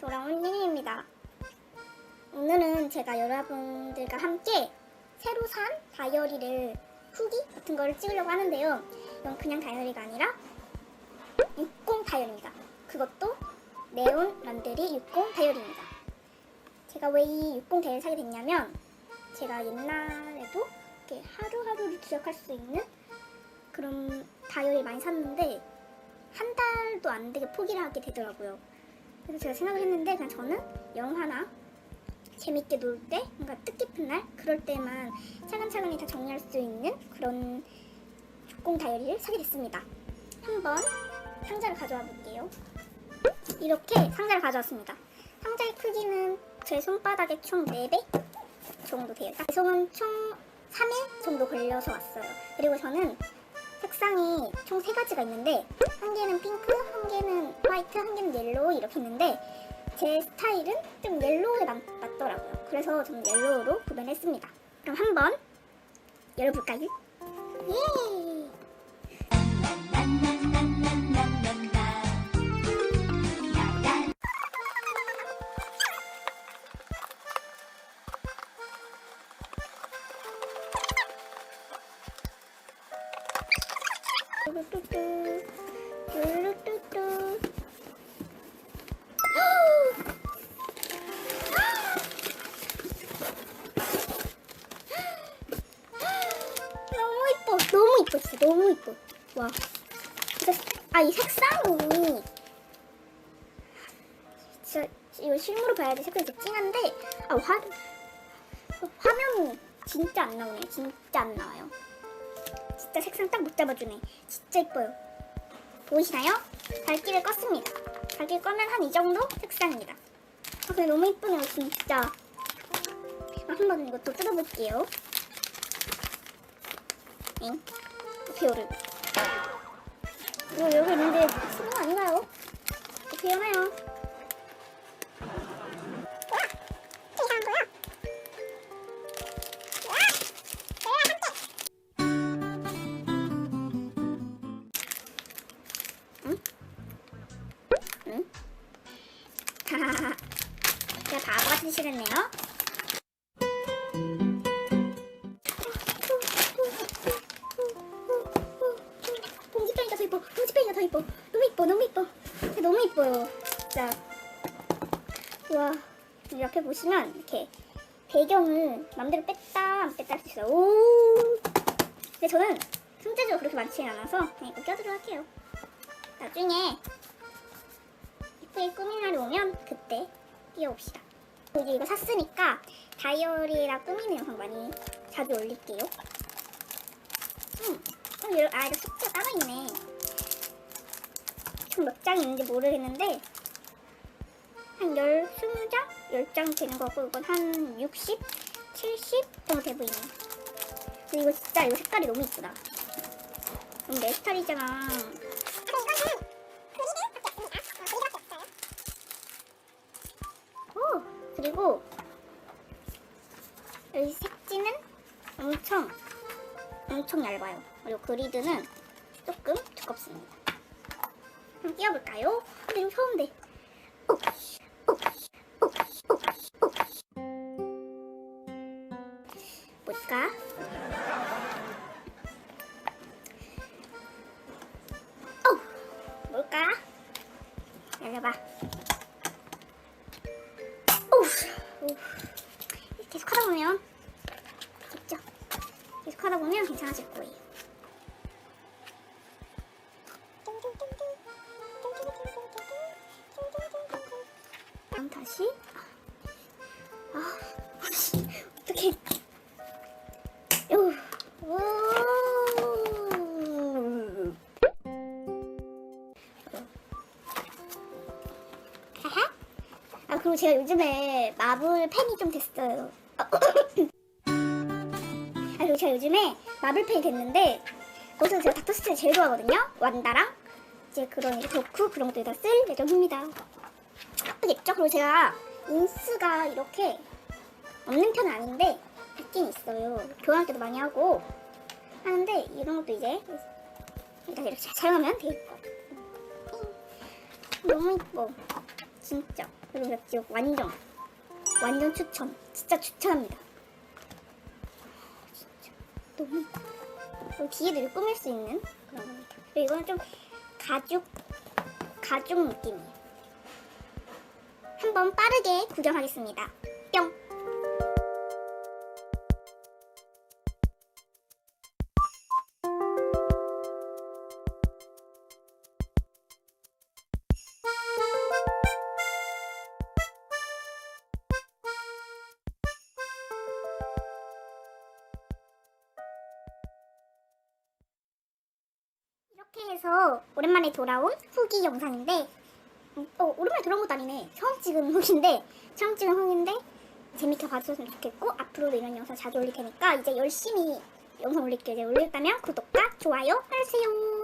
돌아온 니니입니다. 오늘은 제가 여러분들과 함께 새로 산 다이어리를 후기 같은 거를 찍으려고 하는데요. 이건 그냥 다이어리가 아니라 60 다이어리입니다. 그것도 네온 런드리 60 다이어리입니다. 제가 왜 이 60 다이어리를 사게 됐냐면 제가 옛날에도 이렇게 하루하루를 기억할 수 있는 그런 다이어리 많이 샀는데 한 달도 안 되게 포기를 하게 되더라고요. 그래서 제가 생각을 했는데 그냥 저는 영화나 재밌게 놀 때, 뭔가 뜻깊은 날 그럴 때만 차근차근히 다 정리할 수 있는 그런 조공 다이어리를 사게 됐습니다. 한번 상자를 가져와 볼게요. 이렇게 상자를 가져왔습니다. 상자의 크기는 제 손바닥의 총 4배 정도 돼요. 배송은 총 3일 정도 걸려서 왔어요. 그리고 저는 색상이 총 세 가지가 있는데 한 개는 핑크, 한 개는 화이트, 한 개는 옐로우 이렇게 있는데 제 스타일은 좀 옐로우에 맞, 맞더라고요. 그래서 저는 옐로우로 구매했습니다. 그럼 한번 열어볼까요? 예! 와, 아 이 색상이 진짜 이거 실물로 봐야 돼 색깔이 진짜 찡한데 아 화, 화면 진짜 안 나오네, 진짜 안 나와요. 진짜 색상 딱 못 잡아주네. 진짜 이뻐요. 보이시나요? 밝기를 껐습니다. 밝기를 끄면 한 이 정도 색상입니다. 아, 근데 너무 이쁘네요, 진짜. 아, 한번 이것도 뜯어볼게요. 엥? 배우를. 이거 여기 있는데 쓰는 거 아닌가요? 하하하. 제가 바보같이 싫었네요. 너무 이뻐요. 진짜. 와. 이렇게 보시면 이렇게 배경을 맘대로 뺐다 안 뺐다 할 수 있어요. 오. 근데 저는 손재주가 그렇게 많지는 않아서 그냥 이거 껴두도록 할게요. 나중에 이쁘게 꾸민 날이 오면 그때 띄워봅시다. 이제 이거 샀으니까 다이어리랑 꾸미는 영상 많이 자주 올릴게요. 음, 아, 이거 숫자 따로 있네. 총몇장 있는지 모르겠는데, 한 열, 스무 장? 열장 되는 거고, 이건 한 60? 70 정도 돼 보이네. 근데 이거 진짜, 이거 색깔이 너무 이쁘다. 너무 내 스타일이잖아. 오, 그리고 여기 색지는 엄청 엄청 얇아요. 그리고 그리드는 조금 두껍습니다. 한번 띄워볼까요? 근데 이거 처음인데. 오, 오, 오, 오, 오. 뭘까? 오, 뭘까? 열려봐. 오, 오. 계속 하다 보면 있죠? 계속 하다 보면 괜찮아질 거예요. 그럼 다시 아. 하하. 아 그리고 제가 요즘에 마블 팬이 좀 됐어요. 아 그리고 제가 요즘에 마블 팬이 됐는데 거기서 제가 닥터 스트레이 제일 좋아하거든요. 완다랑 이제 그런 이제 덕후 그런 것도 다쓸 예정입니다. 예쁘겠죠? 그리고 제가 인스가 이렇게 없는 편은 아닌데 있긴 있어요. 교환할 때도 많이 하고 하는데 이런 것도 이제 일단 이렇게 잘 사용하면 되겠고 너무 이뻐 진짜 여러분 이거 완전 완전 추천. 진짜 추천합니다. 진짜 너무 그리고 뒤에도 이렇게 꾸밀 수 있는 그런 겁니다. 그리고 이거는 좀 가죽 가죽 느낌이에요. 한번 빠르게 구경하겠습니다. 뿅. 이렇게 해서 오랜만에 돌아온 후기 영상인데 음, 어, 오랜만에 돌아온 것도 아니네. 처음 찍은 후기인데 처음 찍은 후기인데 재밌게 봐주셨으면 좋겠고 앞으로도 이런 영상 자주 올릴 테니까 이제 열심히 영상 올릴게요. 이제 올렸다면 구독과 좋아요 해주세요